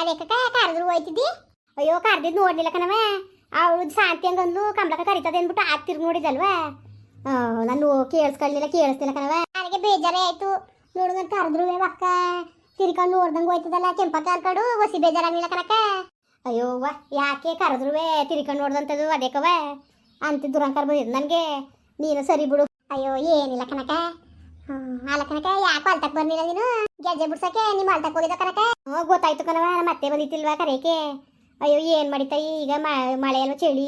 ಅದಕ್ಕೆ ಕರೆದ್ರು ಹೋಯ್ತಿದ್ದಿ? ಅಯ್ಯೋ ಕಾರ್ದಿ ನೋಡ್ಲಿಲ್ಲ ಕಣವ ಅವಳು ಶಾಂತಿ ಹಂಗಂದ್ಲು ಕಮಲಕ್ಕ ಕರಿತದೆ ಅಂದ್ಬಿಟ್ಟು ಆಗ್ತಿರ್ ನೋಡಿದಲ್ವಾ? ನಾನು ಕೇಳಿಸ್ಕೊಳ್ಳಿಲ್ಲ ಕೇಳಿಸ್ತಿಲ್ಲ ಕಣವ ನನಗೆ ಬೇಜಾರೇ ಆಯ್ತು. ನೋಡುಗಂತ ಕರೆದ್ರು ಅಕ್ಕ ತಿರ್ಕೊಂಡು ನೋಡ್ದಂಗೆ ಹೋಯ್ತದಲ್ಲ, ಕೆಂಪ ಕರ್ಕೊಂಡು ಹೊಸಿ ಬೇಜಾರಾಗಿಲ್ಲ ಕನಕ ಅಯ್ಯೋ ವ ಯಾಕೆ ಕರೆದ್ರು ತಿರ್ಕೊಂಡು ನೋಡ್ದಂಥದ್ದು ಅದೇಕವ ಅಂತ ದುರಂಕಾರ ಬಂದಿದ್ದು ನನಗೆ. ನೀನು ಸರಿ ಬಿಡು. ಅಯ್ಯೋ, ಏನಿಲ್ಲ ಕನಕ ಅಲ್ಲ ಕನಕ ಯಾಕೆ ಅಲ್ತಕ್ ಬರ್ಲಿಲ್ಲ ನೀನು? ಗೆಜ್ಜೆ ಬಿಡ್ಸಕ್ಕೆ ನಿಮ್ಮ ಅಲ್ತಕ್ ಹೋಗಿದ್ದ ಕನಕ ಹ್ಞೂ ಗೊತ್ತಾಯ್ತು ಕನವ ಮತ್ತೆ ಬಂದಿತ್ತಿಲ್ವಾ ಕರೆಯಕ್ಕೆ ಅಯ್ಯೋ, ಏನು ಮಾಡಿತಾಯಿ ಈಗ ಮಳೆ ಎಲ್ಲ ಚಳಿ?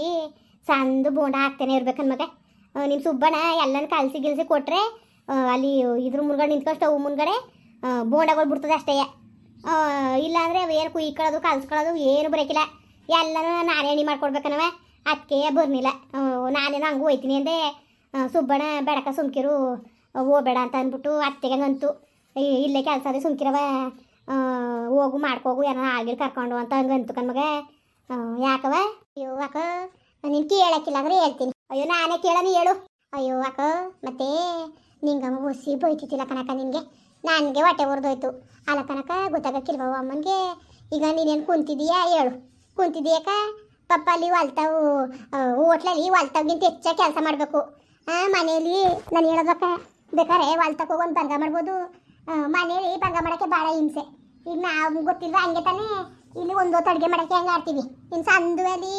ಸಂದು ಬೋಂಡ ಹಾಕ್ತೇನೆ ಇರ್ಬೇಕನ್ ಮಗ. ನಿಮ್ಮ ಸುಬ್ಬಣ ಎಲ್ಲನ ಕಲಸಿ ಗಿಲ್ಸಿ ಕೊಟ್ರೆ ಅಲ್ಲಿ ಇದ್ರ ಮುಂದ್ಗಡೆ ನಿಂತ್ಕೊಂಡು ಸ್ಟವ್ ಮುಂದ್ಗಡೆ ಬೋಂಡಗಳು ಬಿಡ್ತದೆ ಅಷ್ಟೇ. ಇಲ್ಲಾಂದ್ರೆ ಏನು ಕುಯ್ಕೊಳ್ಳೋದು, ಕಲ್ಸ್ಕೊಳ್ಳೋದು ಏನು ಬರೋಕಿಲ್ಲ. ಎಲ್ಲನೂ ನಾನೇ ಎಣ್ಣೆ ಮಾಡ್ಕೊಡ್ಬೇಕನವ ಅದಕ್ಕೆ ಬರ್ನಿಲ್ಲ. ನಾನೇನು ಹಂಗೂ ಹೋಯ್ತೀನಿ ಅಂದೆ. ಸುಬ್ಬಣ ಬೆಳಕ ಸುಮ್ಕಿರು. ಹೋಗ್ಬೇಡ ಅಂತ ಅಂದ್ಬಿಟ್ಟು ಅತ್ತೆಗೆ ಹಂಗಂತು "ಏ, ಇಲ್ಲೇ ಕೆಲಸ ಅದೇ ಸುಮ್ಕಿರವ ಹೋಗು ಮಾಡ್ಕೋಗು ಏನೋ ಆಗಿರ್ ಕರ್ಕೊಂಡು ಅಂತ ಹಂಗಂತು ಕಣ್ಮಗ ಯಾಕವ ಅಯ್ಯೋ ಅಕ್ಕ ನೀನು ಕೇಳಕ್ಕಿಲ್ಲ ಅಂದ್ರೆ ಹೇಳ್ತೀನಿ. ಅಯ್ಯೋ ನಾನೇ ಕೇಳನಿ ಹೇಳು. ಅಯ್ಯೋ ಅಕ್ಕ ಮತ್ತೆ ನಿಂಗಮ್ಮ ಹುಸಿ ಬೈತಿತ್ತಿಲ್ಲ ಕನಕ ನಿನಗೆ? ನನಗೆ ಹೊಟ್ಟೆ ಹೊರ್ದೋಯ್ತು ಅಲ್ಲ ಕನಕ ಗೊತ್ತಾಗಕ್ಕಿಲ್ವ ಅಮ್ಮನಿಗೆ? ಈಗ ನೀನೇನು ಕುಂತಿದೀಯಾ ಹೇಳು. ಕುಂತಿದೀಯಕ್ಕ? ಪಪ್ಪ ಅಲ್ಲಿ ಹೊಲ್ತಾವು ಹೋಟ್ಲಲ್ಲಿ ಹೊಲ್ತಾವ್ಗಿಂತ ಹೆಚ್ಚಾಗಿ ಕೆಲಸ ಮಾಡಬೇಕು. ಮನೆಯಲ್ಲಿ ನಾನು ಹೇಳೋದಕ್ಕ ಬೇಕಾರೆ ಹೊಲ್ತಕ್ಕೆ ಹೋಗಿ ಒಂದು ಭಂಗ ಮಾಡ್ಬೋದು. ಮನೇಲಿ ಭಂಗ ಮಾಡೋಕ್ಕೆ ಭಾಳ ಹಿಂಸೆ. ಈಗ ನಾವು ಗೊತ್ತಿಲ್ಲ ಹಂಗೆ ತಾನೇ ಇಲ್ಲಿ ಒಂದೊತ್ತು ಅಡುಗೆ ಮಾಡೋಕ್ಕೆ ಹೆಂಗೆ ಆಡ್ತೀವಿ. ಇನ್ನು ಸಂದುವಲ್ಲಿ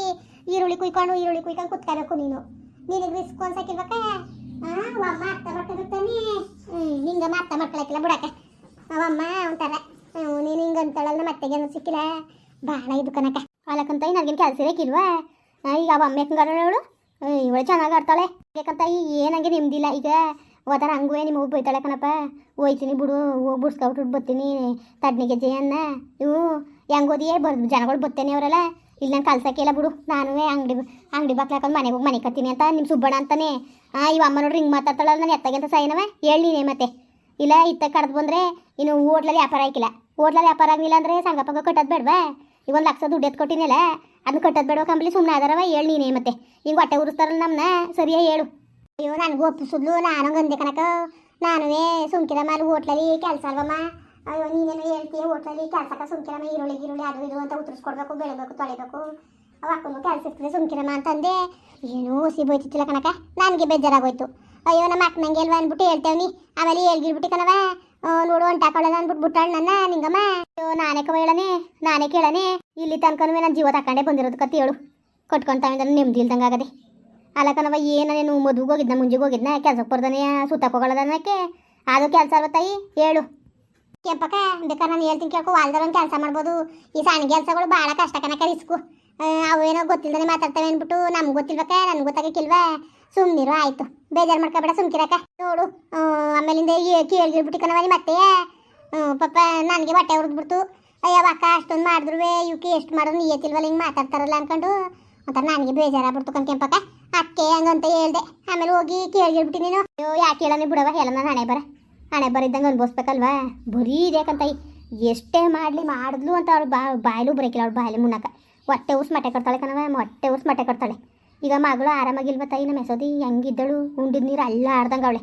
ಈರುಳ್ಳಿ ಕುಯ್ಕೊಂಡು ಈರುಳ್ಳಿ ಕುಯ್ಕೊಂಡು ಕುತ್ಕೋಬೇಕು ನೀನು. ನಿನಗೆ ರಿಸ್ಕ್ ಅನ್ಸಕ್ಕಿರ್ಬೇಕ ಅಮ್ಮ ಅರ್ಥ ಮಾಡ್ಕೊಂಡಿರ್ತಾನೆ ಹ್ಞೂ ಹಿಂಗೆ ಅರ್ಥ ಮಾಡ್ಕೊಳಕ್ಕಿಲ್ಲ ಬಿಡಕ್ಕೆ. ಅವಮ್ಮ ಒಂಥರ. ನೀನು ಹಿಂಗೆ ಅಂತಳಲ್ಲ ಮತ್ತೆ ಏನೋ ಸಿಕ್ಕಿಲ್ಲ. ಭಾಳ ಇದು ಕನಕ ಅಲ್ಲಕ್ಕಂತ ನನಗೇನು ಕೆಲಸ ಈಗ ಅವ ಅಮ್ಮ ಇವಳು ಚೆನ್ನಾಗಿ ಆಡ್ತಾಳೆ. ಯಾಕಂತ ಏನಂಗೆ ನಿಮ್ದಿಲ್ಲ ಈಗ. ಹೋದಾರ ಹಂಗೂ ನಿಮ್ಮ ಬೈತಾಳೆ ಕಣಪ್ಪ. ಹೋಯ್ತೀನಿ ಬಿಡು ಹೋಗಿ ಬಿಡ್ಸ್ಕೊಬಿಟ್ಟು ಬರ್ತೀನಿ. ತಡ್ನಿಗೆ ಅನ್ನ. ಇವು ಹೆಂಗೋದಿಯೇ ಬರ್, ಜನಗಳು ಬರ್ತೇನೆ ಅವರೆಲ್ಲ. ಇಲ್ಲಿ ನಾನು ಇಲ್ಲ ಬಿಡು. ನಾನು ಅಂಗಡಿ ಅಂಗಡಿ ಬಾಕ್ಲ ಹಾಕೊಂಡು ಮನೆಗೆ ಹೋಗಿ ಮನೆ ಕತ್ತೀನಿ ಅಂತ ನಿಮ್ಮ ಸುಬ್ಬಣ್ಣ ಅಂತಾನೆ. ಆ, ಇವ ಅಮ್ಮ ನೋಡ್ರಿ ಹಿಂಗೆ ಮಾತಾಡ್ತಾಳಲ್ಲ, ನಾನು ಎತ್ತಾಗೆ ಅಂತ ಸಾಯಿನವ ಹೇಳಿ ಮತ್ತೆ. ಇಲ್ಲ, ಇತ್ತ ಕಡ್ದು ಬಂದರೆ ಇನ್ನು ಓಟ್ಲಲ್ಲಿ ವ್ಯಾಪಾರ ಆಯ್ಕಿಲ್ಲ ಓಟ್ಲಲ್ಲಿ ವ್ಯಾಪಾರ ಆಗಲಿಲ್ಲ ಅಂದರೆ ಸಂಗಪ್ಪ ಕಟ್ಟೋದು ಬೇಡವಾ? ಈಗ ಒಂದು ಲಕ್ಷ ದುಡ್ಡು ಎತ್ಕೊಟ್ಟಿನಲ್ಲ ಅದನ್ನ ಕಟ್ಟೋದು ಬೇಡ ಕಂಪ್ಲಿ ಸುಮ್ಮನೆ ಆದಾರವ, ಹೇಳಿ ನೀನೇ ಮತ್ತೆ. ಹಿಂಗೆ ಹೊಟ್ಟೆ ಉರಿಸ್ತಾರಲ್ಲ ನಮ್ಮನ್ನ ಸರಿಯಾ ಹೇಳು. ಅಯ್ಯೋ ನನಗೂ ಒಪ್ಪಿಸಿದ್ಲು ನಾನು ಗಂದೆ ಕನಕ ನಾನುವೇ ಸುಮ್ಕಿದ ಮೇಲೆ ಹೋಟ್ಲಲ್ಲಿ ಕೆಲಸ ಅಲ್ವಮ್ಮ. ಅಯ್ಯೋ, ನೀನೇನು ಹೇಳ್ತೀಯ ಹೋಟ್ಲಲ್ಲಿ ಕೆಲಸಕ್ಕೆ ಸುಮ್ಕಿರಮ್ಮ, ಈರುಳ್ಳಿ ಈರುಳ್ಳಿ, ಅದು ಇದು ಅಂತ ಉತ್ತರಿಸ್ಕೊಡ್ಬೇಕು ಬೆಳಿಬೇಕು, ತೊಳಿಬೇಕು. ಅವ ಅಕ್ಕನು ಕೆಲಸ ಇರ್ತದೆ, ಸುಮ್ಕಿರಮ್ಮ ಅಂತಂದೆ. ಏನೋ ಹುಸಿ ಬೈತಿತ್ತಿಲ್ಲ ಕನಕ ನನಗೆ ಬೇಜಾರಾಗೋಯ್ತು. ಅಯ್ಯೋ, ನಮ್ಮ ಅಕ್ಕನಂಗೆ ಅಲ್ವಾ ಅಂದ್ಬಿಟ್ಟು ಹೇಳ್ತೇವ್ನಿ ಆಮೇಲೆ ಹೇಳ್ಗಿರ್ಬಿಟ್ಟು ಕಣವ ನೋಡು, ಒಂಟ ಹಾಕೊಳ್ಳೋದು ಅಂದ್ಬಿಟ್ಟು ಬಿಟ್ಟಾಳ ನನ್ನ, ನಿಂಗಮ್ಮ. ಅಯ್ಯೋ, ನಾನೇ ಕವ ಹೇಳನೆ, ನಾನೇ ಕೇಳನೆ. ಇಲ್ಲಿ ತನಕನೂ ನನ್ನ ಜೀವ ತಕೊಂಡೇ ಬಂದಿರೋದು, ಕತ್ತಿ ಹೇಳು. ಕೊಟ್ಕೊಂತ ನೆಮ್ಮದಿ ಇಲ್ದಂಗೆ ಆಗದೆ ಅಲ್ಲ ಕಣವ ಏನೇನು ಮದುವೆಗೆ ಹೋಗಿದ್ನ, ಮುಂಜೆಗೆ ಹೋಗಿದ್ನ ಕೆಲ್ಸಕ್ಕೆ ಬರ್ದಾನೆ ಸುತ್ತಕ್ಕೆ ಹೋಗೋದನ್ನಕ್ಕೆ ಅದು ಕೆಲಸ ಅಲ್ವ ಹೇಳು. ಕೆಂಪಕ್ಕ, ಬೇಕಾದ್ರೆ ನಾನು ಹೇಳ್ತೀನಿ ಕೇಳ್ಕೊ ಒಂದು ಕೆಲಸ ಮಾಡ್ಬೋದು. ಈ ಸಣ್ಣ ಕೆಲಸಗಳು ಭಾಳ ಕಷ್ಟ ಕನಕ ರಿಸ್ಕು. ಅವೇನೋ ಗೊತ್ತಿಲ್ಲದೆ ಮಾತಾಡ್ತವೆ ಅಂದ್ಬಿಟ್ಟು ನಮ್ಗೆ ಗೊತ್ತಿಲ್ಬೇಕ ನನ್ಗೆ ಗೊತ್ತಾಗಕ್ಕಿಲ್ವಾ? ಸುಮ್ಮನಿರು ಆಯ್ತು. ಬೇಜಾರು ಮಾಡ್ಕೊಬೇಡ, ಸುಮ್ಕಿರಕ್ಕ. ನೋಡು ಆಮೇಲಿಂದ ಕೇಳಿರ್ಬಿಟ್ಟು ಕಣವ ನಿಮ್ಮ ಮತ್ತೆ? ಪಾಪ ನನಗೆ ಬಟ್ಟೆ ಹುರಿದ್ಬಿಡ್ತು ಅಯ್ಯೋ, ಅಕ್ಕ, ಅಷ್ಟೊಂದು ಮಾಡಿದ್ರು ಇವಕ್ಕೆ ಎಷ್ಟು ಮಾಡೋದು ನೀಯತಿಲ್ವಲ್ಲ ಹಿಂಗೆ ಮಾತಾಡ್ತಾರಲ್ಲ ಅನ್ಕೊಂಡು. ಒಂಥರ ನನಗೆ ಬೇಜಾರಾಗ್ಬಿಡ್ತು ಕಣ್ ಕೆಂಪಕ್ಕ. ಅಕ್ಕೆ ಹಂಗಂತ ಹೇಳ್ದೆ. ಆಮೇಲೆ ಹೋಗಿ ಕೇಳಿರ್ಬಿಟ್ಟು ನೀನು. ಅಯ್ಯೋ ಯಾಕೆ ಹೇಳನೆ ಬಿಡವ ಹೇಳ ನಾನು ಹಣೆ ಬರ. ಹಣೆ ಬರಿದ್ದಂಗೆ ಅನ್ಬೋಸ್ಬೇಕಲ್ವಾ ಬರೀ ಇದೇಕಂತ ಎಷ್ಟೇ ಮಾಡಲಿ ಮಾಡಿದ್ಲು ಅಂತ ಅವ್ಳು ಬಾ ಬಾಯಲು ಬರೋಕಿಲ್ಲ ಅವ್ಳು ಬಾಯಲ್ಲಿ ಮುನ್ನಕ ಹೊಟ್ಟೆ ಉಸ್ ಮಟ್ಟೆ ಕೊಡ್ತಾಳೆ ಕಣವ ಹೊಟ್ಟೆ ಉಸ್ ಮಟ್ಟೆ ಕೊಡ್ತಾಳೆ ಈಗ ಮಗಳು ಆರಾಮಾಗಿಲ್ವ ತಾಯಿ? ನಮ್ಮ ಹೆಸೋದಿ ಹೆಂಗಿದ್ದಳು? ಉಂಡಿದ ನೀರು ಅಲ್ಲ ಆಡ್ದಂಗೆ ಅವಳೆ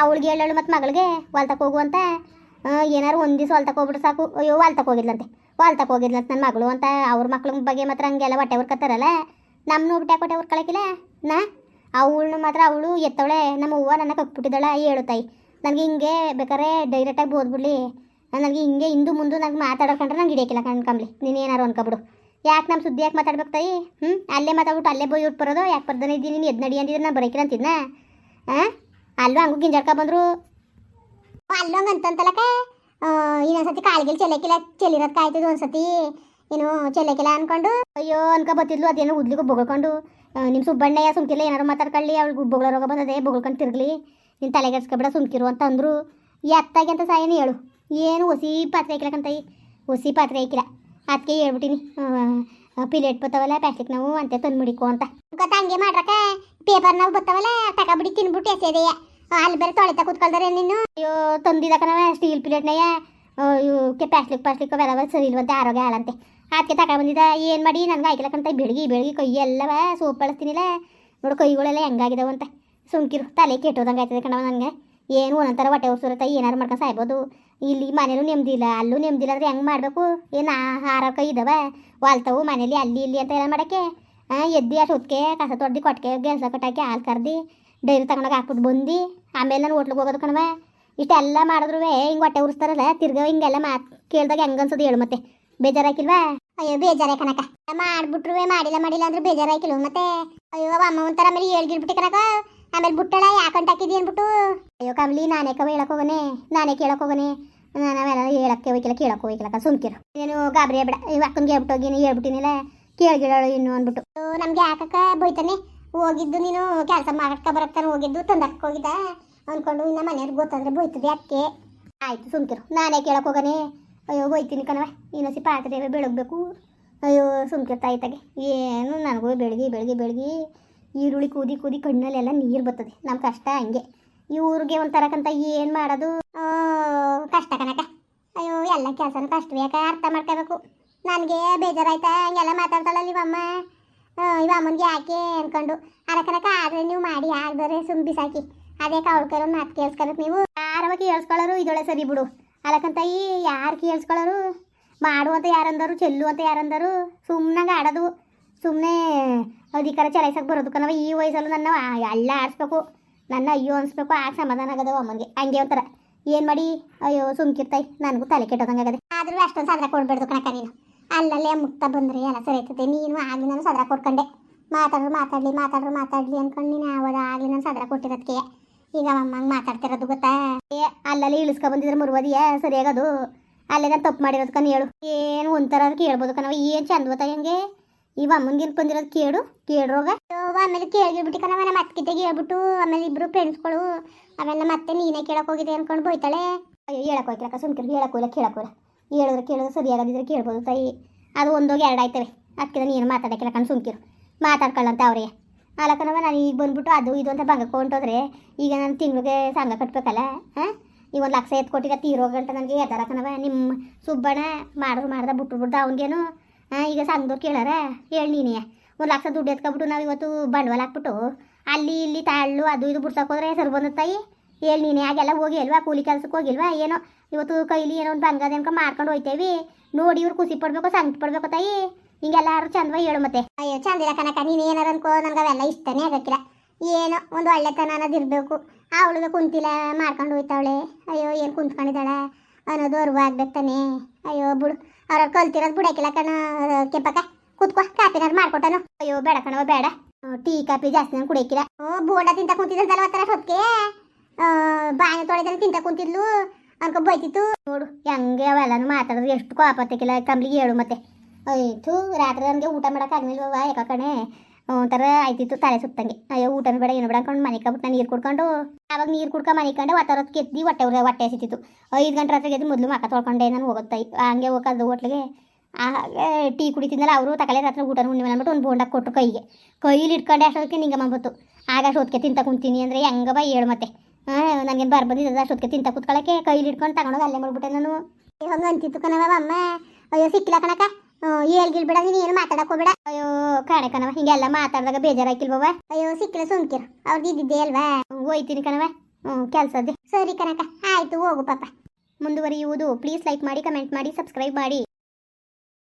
ಅವಳಿಗೆ ಹೇಳಳು ಮತ್ತು ಮಗಳಿಗೆ ಹೊಲ್ತಕ್ಕೆ ಹೋಗು ಅಂತ. ಆ, ಏನಾರು ಒಂದು ದಿವಸ ಹೊಲ್ತಕ್ಕೆ ಹೋಗ್ಬಿಟ್ರೆ ಸಾಕು. ಅಯ್ಯೋ ಹೊಲ್ತಕ್ಕೆ ಹೋಗಿದ್ಲಂತೆ. ಹೊಲ್ತಕ್ಕೆ ಹೋಗಿದ್ಲಂತೆ ನನ್ನ ಮಗಳು ಅಂತ. ಅವ್ರ ಮಕ್ಳ ಬಗ್ಗೆ ಮಾತ್ರ ಹಂಗೆಲ್ಲ ಹೊಟ್ಟೆ ಹುರ್ಕತ್ತಾರಲ್ಲ ನಮ್ಮನ್ನು ಬಿಟ್ಟು ಹೊಟ್ಟೆ ಕಳಕಿಲ್ಲ ನಾ? ಅವಳನ್ನು ಮಾತ್ರ ಅವಳು ಎತ್ತವಳೆ, ನಮ್ಮ ಅವ್ವ ನನ್ನ ಹೇಳು ತಾಯಿ ನನಗೆ ಹಿಂಗೆ ಬೇಕಾದ್ರೆ ಡೈರೆಕ್ಟಾಗಿ ಬೋದ್ಬಿಡ್ಲಿ. ನನಗೆ ಹಿಂಗೆ ಹಿಂದು ಮುಂದೆ ನನಗೆ ಮಾತಾಡೋಕಂಡ್ರೆ ನಂಗೆ ಹಿಡಿಯೋಕಿಲ್ಲ ಕಣ್ಕಂಬ್ಲಿ ನೀನು ಏನಾರು ಅನ್ಕೊಬಿಡು. ಯಾಕೆ ನಮ್ಮ ಸುದ್ದಿ ಯಾಕೆ ಮಾತಾಡ್ಬೇಕು ತಾಯಿ? ಹ್ಞೂ ಅಲ್ಲೇ ಮಾತಾಡ್ಬಿಟ್ಟು ಅಲ್ಲೇ ಬೋಯ್ ಇಟ್ಟು ಬರೋದು? ಯಾಕೆ ಬರ್ದಾನೆ ಇದ್ದೀನಿ ನೀನು? ಎದ್ನಡಿ ಅಂದಿದ್ರೆ ನಾನು ಬರೋಕಿಲ್ಲ ಅಂತಿದ್ನ? ಅಲ್ಲೂ ಹಂಗೂ ಗಿಂಜಾಡ್ಕ ಬಂದರು? ಅಲ್ಲೂ ಹಂಗೆ ಅಂತಂತಲಕ ಇನ್ನೊಂದ್ಸತಿ ಕಾಲ್ಗಿಲ್ ಚೆಲ್ಲಕ್ಕಿಲ್ಲ ಚೆಲ್ಲಿರೋದು ಕಾಯ್ತದ ಒಂದ್ಸತಿ ಏನು ಚೆಲ್ಲಕ್ಕೆಲ್ಲ ಅನ್ಕೊಂಡು, ಅಯ್ಯೋ ಅನ್ಕೊ ಬತ್ತಿದ್ಲು ಅದೇನೋ ಉದ್ಲಿಗೂ ಬೊಗಳ್ಕೊಂಡು. ನಿಮ್ಮ ಸುಬ್ಬಣ್ಣಯ್ಯ ಸುಮ್ಕಿಲ್ಲ ಏನಾರು ಮಾತಾಡ್ಕೊಳ್ಳಿ, ಅವಳಿಗೆ ಬೊಗಳ ರೋಗ ಬಂದದೆ, ಬೊಗಳ್ಕೊಂಡು ತಿರ್ಗಲಿ. ನಿನ್ನ ತಲೆಗೆಡ್ಸ್ಕೊಬೇಡ ಸುಮ್ಕಿರು ಅಂತ ಅಂದರು. ಎತ್ತಾಗಿ ಅಂತ ಸಾಯನ ಹೇಳು. ಏನು ಹೊಸಿ ಪಾತ್ರೆ ಹಾಕಿಲ್ಲಕಂತ ಹೊಸಿ ಪಾತ್ರೆ ಹಾಕಿಲ್ಲ. ಅದಕ್ಕೆ ಹೇಳ್ಬಿಟ್ಟಿನಿ. ಪಿಲೇಟ್ ಬತ್ತಾವಲ್ಲ ಪ್ಲಾಸ್ಟಿಕ್ ನಾವು ಅಂತ ತಂದು ಮುಡಿಕೋ ಅಂತ. ಗೊತ್ತಾ ಹಂಗೆ ಮಾಡ್ರಕ ಪೇಪರ್ ನಾವು ಬತ್ತಾವಲ್ಲ ತಗೊಬಿಡಿ ತಿನ್ಬಿಟ್ಟು ಎಸೆದೆಯ ಅಲ್ಲಿ ಬೇರೆ ತೊಳೆತ ಕೂತ್ಕೊಳ್ತಾರೆ ನೀನು ಅಯ್ಯೋ ತಂದಿದ್ದಕನವ ಸ್ಟೀಲ್ ಪ್ಲೇಟ್ನಯ್ಯ. ಇವು ಪ್ಲಾಸ್ಟಿಕ್ ಪ್ಲಾಸ್ಟಿಕ್ ಅವೆಲ್ಲ ಸರಿ ಇಲ್ವಂತೆ, ಆರೋಗ್ಯ ಹಾಳಂತೆ. ಅದಕ್ಕೆ ತಕ ಬಂದಿದ್ದ. ಏನು ಮಾಡಿ? ನನಗೆ ಆಯ್ಕಲಕ್ಕಂತ ಬೆಳಗ್ಗೆ ಬೆಳಗ್ಗೆ ಕೈ ಎಲ್ಲವ ಸೋಪ್ ಬಳಸ್ತೀನಿಲ್ಲ ನೋಡು ಕೈಗಳೆಲ್ಲ ಹೆಂಗಾಗಿದಾವ ಅಂತ. ಸುಮ್ಕಿರು. ತಲೆ ಕೆಟ್ಟೋದಂಗೆ ಆಯ್ತದೆ ಕಣವ ನನಗೆ. ಏನು ಒಂದೊಂಥರ ಹೊಟ್ಟೆ ಉರ್ಸುರತ್ತ. ಏನಾರು ಮಾಡ್ಕೊಂಡು ಸಾಯ್ಬೋದು. ಇಲ್ಲಿ ಮನೇಲೂ ನೆಮ್ಮದಿಲ್ಲ ಅಲ್ಲೂ ನೆಮ್ಮದಿಲ್ಲ ಅಂದ್ರೆ ಹೆಂಗೆ ಮಾಡಬೇಕು? ಏನು ಆಹಾರ ಕೈ ಇದಾವ? ವಾಲ್ತವು ಮನೇಲಿ ಅಲ್ಲಿ ಇಲ್ಲಿ ಅಂತ ಎಲ್ಲ ಮಾಡೋಕ್ಕೆ? ಎದ್ದು ಅಷ್ಟು ಹೊತ್ಕೆ ಕಸ ತೊಡ್ದು ಕೊಟ್ಟಿಗೆ ಗೆಲ್ಸ ಕಟ್ಟಾಕಿ, ಹಾಲು ಕರ್ದು, ಡೈರಿ ತಗೊಂಡೋಗಿ ಹಾಕ್ಬಿಟ್ಟು ಬಂದು. ಆಮೇಲೆ ನಾನು ಹೋಟ್ಲಿಗೆ ಹೋಗೋದು ಕಣವ ಇಷ್ಟೆಲ್ಲ ಮಾಡಿದ್ರು ಹಿಂಗೆ ಹೊಟ್ಟೆ ಉರಿಸ್ತಾರಲ್ಲ, ತಿರ್ಗ ಹಿಂಗೆಲ್ಲ ಮಾತು ಕೇಳಿದಾಗ ಹೆಂಗೆ ಅನ್ಸೋದು ಹೇಳು ಮತ್ತೆ. ಬೇಜಾರಾಕಿಲ್ವಾ ಅಯ್ಯೋ ಬೇಜಾರೇ ಕನಕ ಮಾಡ್ಬಿಟ್ರು ಮಾಡಿಲ್ಲ ಮಾಡಿಲ್ಲ ಅಂದ್ರೆ ಬೇಜಾರಾಕಿಲ್ವ ಮತ್ತೆ? ಅಯ್ಯೋ ಅಮ್ಮ ಒಂಥರ ಆಮೇಲೆ ಹೇಳ್ಗಿಡ್ಬಿಟ್ಟು ಕನಕ ಆಮೇಲೆ ಬುಟ್ಟಳ ಯಾಕಂತ ಹಾಕಿದಿ ಅನ್ಬಿಟ್ಟು. ಅಯ್ಯೋ, ಕಮಲಿ, ನಾನೇ ಕವ ಹೇಳಕ್ ಹೋಗನೆ, ನಾನೇ ಕೇಳಕ್ ಹೋಗನೆ. ನಾನು ಅವೆಲ್ಲ ಹೇಳಕ್ಕೆ ಹೋಗಿಲ್ಲ ಕೇಳಕ್ ಹೋಗಿಲ್ಲ ಸುಮ್ಕಿರು. ಏನು, ಗಾಬರಿ ಬೇಡ ಇವ್ ಅಕ್ಕನ್ಗೆ ಹೇಳ್ಬಿಟ್ಟು ಹೋಗಿ ಹೇಳ್ಬಿಟ್ಟಿನಿಲ್ಲ. ಕೇಳ್ಗಿಡಳು ಇನ್ನು ಅಂದ್ಬಿಟ್ಟು ನಮ್ಗೆ ಯಾಕಕ್ಕ ಬೈತಾನೆ? ಹೋಗಿದ್ದು ನೀನು, ಕೆಲಸ ಮಾಡಕ್ಕ ಬರಕ್ತಾನೆ ಹೋಗಿದ್ದು, ತಂದಕ್ಕೆ ಹೋಗಿದ್ದ? ಅನ್ಕೊಂಡು ಇನ್ನ ಮನೆಯವ್ರಿಗೆ ಗೊತ್ತಂದ್ರೆ ಬೈತದೆ ಅಕ್ಕೆ ಆಯ್ತು, ಸುಮ್ಕಿರು. ನಾನೇ ಕೇಳಕ್ ಹೋಗನೆ. ಅಯ್ಯೋ ಬೈತೀನಿ ಕಣವ ಇನ್ನೊಸಿ ಪಾತ್ರೆ ಬೆಳಗ್ಬೇಕು. ಅಯ್ಯೋ, ಸುಮ್ಕೆ ತಾಯಿತಾಗೆ. ಏನು ನನಗೂ ಬೆಳಗ್ಗೆ ಬೆಳಗ್ಗೆ ಬೆಳಗ್ಗೆ ಈರುಳ್ಳಿ ಕೂದಿ ಕೂದಿ ಕಣ್ಣಲ್ಲೆಲ್ಲ ನೀರು ಬರ್ತದೆ. ನಮ್ಮ ಕಷ್ಟ ಹಂಗೆ. ಇವ್ರಿಗೆ ಒಂಥರಕ್ಕಂತ ಏನು ಮಾಡೋದು? ಕಷ್ಟ ಕಣಕ ಅಯ್ಯೋ, ಎಲ್ಲ ಕೆಲಸನೂ ಕಷ್ಟವೇ ಯಾಕೆ ಅರ್ಥ ಮಾಡ್ಕೋಬೇಕು. ನನಗೆ ಬೇಜಾರಾಯ್ತಾ? ಹಂಗೆಲ್ಲ ಮಾತಾಡ್ತಾಳಲ್ಲ ಇವಮ್ಮ ಇವ ಅಮ್ಮನಿಗೆ ಯಾಕೆ ಅಂದ್ಕೊಂಡು ಅರಕನಕ ಆದರೆ ನೀವು ಮಾಡಿ ಆಗ್ದರೆ ಸುಮ್ ಬಿಸಾಕಿ ಅದೇ ಕಳ್ಕೊಳ್ಳೋ ಮಾತು ಕೇಳಿಸ್ಕೊಳಕ್ ನೀವು. ಆರಾಮಾಗಿ ಕೇಳಿಸ್ಕೊಳ್ಳೋರು ಇದೊಳೆ ಸರಿ ಬಿಡು. ಅದಕ್ಕಂತ ಈ ಯಾರು ಕೇಳಿಸ್ಕೊಳ್ಳೋರು? ಮಾಡು ಅಂತ ಯಾರಂದರು, ಚೆಲ್ಲು ಅಂತ ಯಾರಂದರು ಸುಮ್ಮನಾಗ ಆಡೋದು. ಸುಮ್ಮನೆ ಅಧಿಕಾರ ಚಲಾಯಿಸಕ್ಕೆ ಬರೋದು ಕಣವ ಈ ವಯಸ್ಸಲ್ಲೂ ನನ್ನ ಎಲ್ಲ ಆಡಿಸ್ಬೇಕು. ನನ್ನ ಅಯ್ಯೋ ಅನ್ಸ್ಬೇಕು ಆ ಸಮಾಧಾನ ಆಗದವ ಅಮ್ಮನಿಗೆ. ಹಂಗೆ ಒಂಥರ ಏನು ಮಾಡಿ? ಅಯ್ಯೋ, ಸುಮ್ಕಿರ್ತಾಯಿ, ನನಗೂ ತಲೆ ಕೆಟ್ಟೋದಂಗೆ ಆಗದೆ. ಆದ್ರೂ ಅಷ್ಟೊಂದು ಸದ್ರ ಕೊಡ್ಬೇಡ್ದು ಕಣಕ ನೀನು. ಅಲ್ಲಲ್ಲೇ ಮುಕ್ತ ಬಂದ್ರೆ ಎಲ್ಲ ಸರಿ ಆಯ್ತದೆ ನೀನು ಆಗಲಿ ನಾನು ಸದ್ರ ಕೊಟ್ಕೊಂಡೆ. ಮಾತಾಡ್ರು, ಮಾತಾಡ್ಲಿ ಮಾತಾಡ್ರು, ಮಾತಾಡ್ಲಿ ಅನ್ಕೊಂಡು ನೀನು ಆವಾಗ ಆಗಲಿ ನಾನು ಸದ್ರ ಕೊಟ್ಟಿರೋದಕ್ಕೆ ಈಗ ಅಮ್ಮಂಗೆ ಮಾತಾಡ್ತಿರೋದು ಗೊತ್ತಾ? ಏ, ಅಲ್ಲಲ್ಲಿ ಇಳಿಸ್ಕೊ ಬಂದಿದ್ರೆ ಮುರುವದಿಯ, ಸರಿಯಾಗದು. ಅಲ್ಲೇ ನಾನು ತಪ್ಪು ಮಾಡಿರೋದು ಕಣ ಹೇಳು. ಏನು ಒಂಥರ ಕೇಳ್ಬೋದು ಕಣವ ಏನು ಚಂದ ಗೊತ್ತಾ ಹೆಂಗೆ? ಇವ ಅಮ್ಮಂಗೇನು ಬಂದಿರೋದು ಕೇಳು ಕೇಳ್ರೋಗ ಆಮೇಲೆ ಕೇಳಿಬಿಟ್ಟು ಕಣವ, ನಮ್ಮ ಅತ್ತಿಗೆ ಹೇಳ್ಬಿಟ್ಟು, ಆಮೇಲೆ ಇಬ್ರು ಫ್ರೆಂಡ್ಸ್ಗಳು ಆಮೇಲೆ ಮತ್ತೆ ನೀನೇ ಕೇಳಕ್ ಹೋಗಿದೆ ಅನ್ಕೊಂಡು ಬೋಯ್ತಾಳೆ ಅಯ್ಯೋ, ಹೇಳಕ್ ಹೋಯ್ತಲಕ್ಕ ಸುಮ್ಕಿರು, ಹೇಳಕ್ ಹೋಗಿಲ್ಲ ಕೇಳಕ್ ಹೋಗಿಲ್ಲ ಹೇಳಿದ್ರೆ ಕೇಳಿದ್ರೆ ಸರಿಯಾಗದಿದ್ರೆ ಕೇಳ್ಬೋದು ತಾಯಿ. ಅದು ಒಂದೋಗಿ ಎರಡು ಆಯ್ತವೆ. ಅದಕ್ಕೆ ನೀನು ಮಾತಾಡಕ್ಕಿಲ್ಲ ಕಣ್, ಸುಮ್ಕಿರು. ಮಾತಾಡ್ಕೊಳ್ಳಂತ ಅವ್ರಿಗೆ ಅಲಕನವ ನಾನು ಈಗ ಬಂದ್ಬಿಟ್ಟು ಅದು ಇದು ಅಂತ ಬಂಗಕ್ಕೆ ಹೊಂಟೋದ್ರೆ ಈಗ ನಾನು ತಿಂಗಳಿಗೆ ಸಂಘ ಕಟ್ಬೇಕಲ್ಲ, ಹಾಂ? ಈಗ ಒಂದು ಲಕ್ಷ ಎತ್ತು ಕೊಟ್ಟಿದ್ದ ತೀರೋಗಂಟ ನನಗೆ ಎದ್ದಾರಕ್ಕನವ ನಿಮ್ಮ ಸುಬ್ಬಣ್ಣ ಮಾಡಿದ್ರು ಮಾಡ್ದ ಬಿಟ್ಟು ಬಿಡ್ದ ಅವ್ನಿಗೇನು, ಹಾಂ? ಈಗ ಸಂಘದವ್ರು ಕೇಳಾರ ಹೇಳಿ ನೀನೇ. ಒಂದು ಲಕ್ಷ ದುಡ್ಡು ಎತ್ಕೊಬಿಟ್ಟು ನಾವು ಇವತ್ತು ಬಂಡವಾಳ ಹಾಕ್ಬಿಟ್ಟು ಅಲ್ಲಿ ಇಲ್ಲಿ ತಾಳು ಅದು ಇದು ಬಿಡ್ಸಕ್ಕೆ ಹೋದ್ರೆ ಹೆಸರು ಬಂದ ತಾಯಿ? ಹೇಳಿ ನೀನೆ ಆಗೆಲ್ಲ ಹೋಗಿ ಅಲ್ವಾ? ಕೂಲಿ ಕೆಲ್ಸಕ್ಕೆ ಹೋಗಿಲ್ವಾ ಏನೋ ಇವತ್ತು ಕೈಲಿ ಏನೋ ಒಂದು ಬಂಗದ ಅನ್ಕೊಂಡು ಮಾಡ್ಕೊಂಡು ಹೋಯ್ತೇವಿ. ನೋಡಿ ಇವ್ರು ಖುಷಿ ಪಡ್ಬೇಕು, ಸಂಕಟ ಪಡ್ಬೇಕು ತಾಯಿ? ಹಿಂಗೆಲ್ಲ ಯಾರು ಚಂದವ ಹೇಳು ಮತ್ತೆ. ಅಯ್ಯೋ ಚಂದಿರ ಕನಕ ನೀನು ಏನಾರ ಅನ್ಕೋ, ನನಗೆ ಅವೆಲ್ಲ ಇಷ್ಟನೇ ಆಗಕ್ಕಿಲ್ಲ. ಏನೋ ಒಂದು ಒಳ್ಳೆತನ ಅನ್ನೋದು ಇರಬೇಕು ಅವಳಿಗೆ ಕುಂತಿಲ್ಲ, ಮಾಡ್ಕೊಂಡು ಹೋಯ್ತಾವಳೆ. ಅಯ್ಯೋ, ಏನು ಕುಂತ್ಕೊಂಡಿದ್ದಾಳೆ? ಅನ್ನೋದು ಅರಿವು ಆಗ್ಬೇಕು ತಾನೇ. ಅಯ್ಯೋ, ಬಿಡು ಅವ್ರ ಕಲ್ತಿರೋದು ಬಿಡಕ್ಕಿಲ್ಲ ಕಣ ಕೆಂಪಕ್ಕ. ಕುತ್ಕೋ, ಕಾಪಿನಾರು ಮಾಡ್ಕೊಟ್ಟನು. ಅಯ್ಯೋ, ಬೇಡ ಕಣವ ಬೇಡ. ಟೀ, ಕಾಪಿ ಜಾಸ್ತಿ ನಾನು ಕುಡಿಯಕ್ಕಿಲ್ಲ ಓ, ಬೋಂಡ ತಿಂತ ಕುಂತಿದ್ದಲ್ಲ ಒತ್ತರ ಹೊತ್ತಿಗೆ ಬಾಯಿ ತೊಳೆದಲ್ಲಿ ತಿಂತ ಕುಂತಿದ್ಲು. ಅನ್ಕೊ, ಬೈತಿತ್ತು. ನೋಡು, ಹೆಂಗೆ ಅವೆಲ್ಲನೂ ಮಾತಾಡೋದು, ಎಷ್ಟು ಕೋಪತ್ತಕ್ಕಿಲ್ಲ ಕಂಬ್ಲಿಗೆ ಹೇಳು ಮತ್ತೆ. ಆಯ್ತು ರಾತ್ರಿ ನನಗೆ ಊಟ ಮಾಡೋಕ್ಕಾಗ್ಲಿಲ್ವ ಯಾಕ ಕಣೆ? ಒಂಥರ ಆಯ್ತಿತ್ತು ತಲೆ ಸುತ್ತಂಗೆ. ಅಯ್ಯೋ, ಊಟನೂ ಬೇಡ, ಏನು ಬೇಡ ಅನ್ಕೊಂಡು ಮನೆ ಕಬಿಟ್ಟು ನೀರು ಕುಡ್ಕೊಂಡು, ಆವಾಗ ನೀರು ಕುಡ್ಕೊ ಮನೆ ಕಂಡು ಒತ್ತರತ್ತು ಕೆತ್ತಿ ಹೊಟ್ಟೆ ಊರ, ಹೊಟ್ಟೆ ಸಿತ್ತಿತ್ತು ಐದು ಗಂಟೆ ರಾತ್ರಿಗೆ ಎದ್ದು ಮೊದಲು ಮಕ್ಕ ತೊಳ್ಕೊಂಡೆ ನಾನು ಹೋಗುತ್ತೆ, ಹಂಗೆ ಹೋಗೋದು ಹೋಟ್ಲಿಗೆ. ಹಾಗೆ ಟೀ ಕುಡಿತಿದ್ದಲ್ಲ ಅವರು ತಕಲೆ ರಾತ್ರಿ ಊಟ ಉಣ್ಣಿ ಅಂದ್ಬಿಟ್ಟು ಒಂದು ಬೋಂಡ ಕೊಟ್ಟರು ಕೈಗೆ. ಕೈಲಿ ಇಟ್ಕೊಂಡೆ ಅಷ್ಟೊತ್ತಿಗೆ ನಿಂಗೆ ಬಂದ್ಬಿಟ್ಟು ಆಗ ಅಷ್ಟೊತ್ತಿಗೆ ತಿಂತ ಕುಂತೀನಿ ಅಂದರೆ ಹೆಂಗವ ಹೇಳು ಮತ್ತೆ. ಹಾಂ ನನಗೇನು ಬರ್ ಬಂದಿದ್ದ ಅಷ್ಟೊತ್ತಿಗೆ ತಿಂತ ಕೂತ್ಕೊಳ್ಳೋಕೆ ಕೈಲಿ ಇಟ್ಕೊಂಡು ತಗೊಂಡೋಗಿ ಅಲ್ಲೇ ಮಾಡ್ಬಿಟ್ಟೆ ನಾನು. ಹಂಗೆ ಅಂತಿತ್ತು ಕಣವ ಅಮ್ಮ. ಅಯ್ಯೋ, ಸಿಕ್ಕಿಲ್ಲ ಕಣಕ ಏಳ್ಗಿಲ್ ಬಿಡ, ನೀನು ಏನು ಮಾತಾಡಕ್ ಹೋಗ್ಬೇಡ. ಅಯ್ಯೋ, ಕಾಣೆ ಕಣವ ಹಿಂಗೆಲ್ಲ ಮಾತಾಡಿದಾಗ ಬೇಜಾರಾಕಿಲ್ವವ ಅಯ್ಯೋ, ಸಿಕ್ಕಿಲ್ಲ ಸುಮ್ಕಿರ. ಅವ್ರದ್ದು ಇದ್ದಿದ್ದೆ ಅಲ್ವಾ? ಹೋಯ್ತೀನಿ ಕಣವ ಹ್ಞೂ ಕೆಲಸದ್ದೆ. ಸರಿ ಕಣಕ ಆಯ್ತು, ಹೋಗು ಪಾಪ. ಮುಂದುವರಿಯುವುದು ಪ್ಲೀಸ್ ಲೈಕ್ ಮಾಡಿ ಕಮೆಂಟ್ ಮಾಡಿ ಸಬ್ಸ್ಕ್ರೈಬ್ ಮಾಡಿ.